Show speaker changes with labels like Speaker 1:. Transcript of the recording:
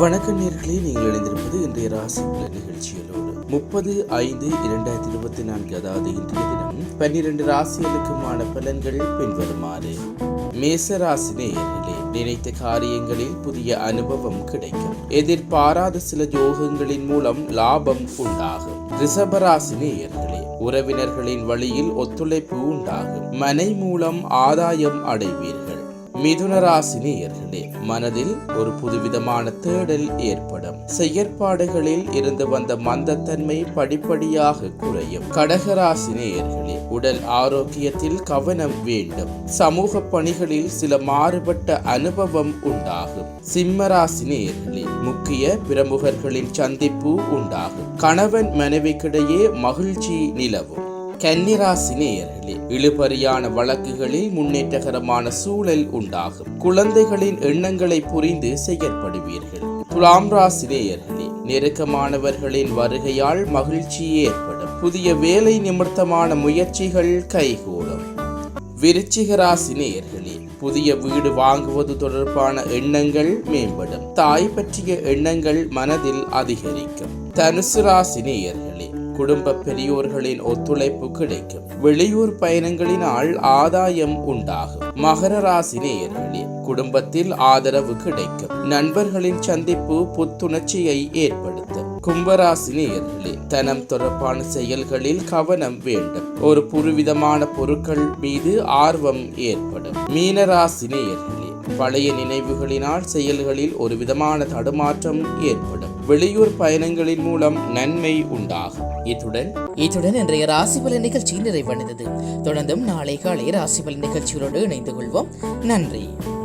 Speaker 1: வணக்க நேர்களே நீங்கள் இணைந்திருப்பது இன்றைய ராசி பலன் நிகழ்ச்சிகளோடு. முப்பது ஐந்து இரண்டாயிரத்தி இருபத்தி நான்கு அதாவது இன்றைய தினம் பன்னிரண்டு ராசிகளுக்குமான பலன்கள் பின்வருமாறு. மேச ராசி நேயர்களே நினைத்த காரியங்களில் புதிய அனுபவம் கிடைக்கும். எதிர்பாராத சில யோகங்களின் மூலம் லாபம் உண்டாகும். ரிஷபராசி நேயர்களே உறவினர்களின் வழியில் ஒத்துழைப்பு உண்டாகும். மனை மூலம் ஆதாயம் அடைவீர்கள். மிதுன ராசி நேயர்களே மனதில் ஒரு புதுவிதமான தேடல் ஏற்படும். செயற்பாடுகளில் இருந்து வந்த மந்தத்தன்மை படிப்படியாக குறையும். கடகராசி நேயர்களே உடல் ஆரோக்கியத்தில் கவனம் வேண்டும். சமூக பணிகளில் சில மாறுபட்ட அனுபவம் உண்டாகும். சிம்மராசி நேயர்களே முக்கிய பிரமுகர்களின் சந்திப்பு உண்டாகும். கணவன் மனைவிக்கிடையே மகிழ்ச்சி நிலவும். கன்னிராசி நேயர்களே இழுபறியான வழக்குகளில் முன்னேற்றகரமான சூழல் உண்டாகும். குழந்தைகளின் எண்ணங்களை புரிந்து செயற்படுவீர்கள். துலாம் ராசி நேயர்களே நெருக்கமானவர்களின் வருகையால் மகிழ்ச்சி ஏற்படும். புதிய வேலை நிமித்தமான முயற்சிகள் கைகூடும். விருச்சிக ராசி நேயர்களே புதிய வீடு வாங்குவது தொடர்பான எண்ணங்கள் மேம்படும். தாய் பற்றிய எண்ணங்கள் மனதில் அதிகரிக்கும். தனுசு ராசி நேயர்களே குடும்ப பெரியோர்களின் ஒத்துழைப்பு கிடைக்கும். வெளியூர் பயணங்களினால் ஆதாயம் உண்டாகும். மகர ராசி நேயர்களே குடும்பத்தில் ஆதரவு கிடைக்கும். நண்பர்களின் சந்திப்பு புத்துணர்ச்சியை ஏற்படுத்தும். கும்பராசி நேயர்களே தனம் தொடர்பான செயல்களில் கவனம் வேண்டும். ஒரு புதுவிதமான பொருட்கள் மீது ஆர்வம் ஏற்படும். மீனராசி நேயர்களே பழைய நினைவுகளினால் செயல்களில் ஒரு விதமான தடுமாற்றம் ஏற்படும். வெளியூர் பயணங்களின் மூலம் நன்மை உண்டாகும். இத்துடன்
Speaker 2: இத்துடன் இன்றைய ராசிபலன் நிகழ்ச்சி நிறைவடைந்தது. தொடர்ந்தும் நாளை காலை ராசிபலன் நிகழ்ச்சியோடு இணைந்து கொள்வோம். நன்றி.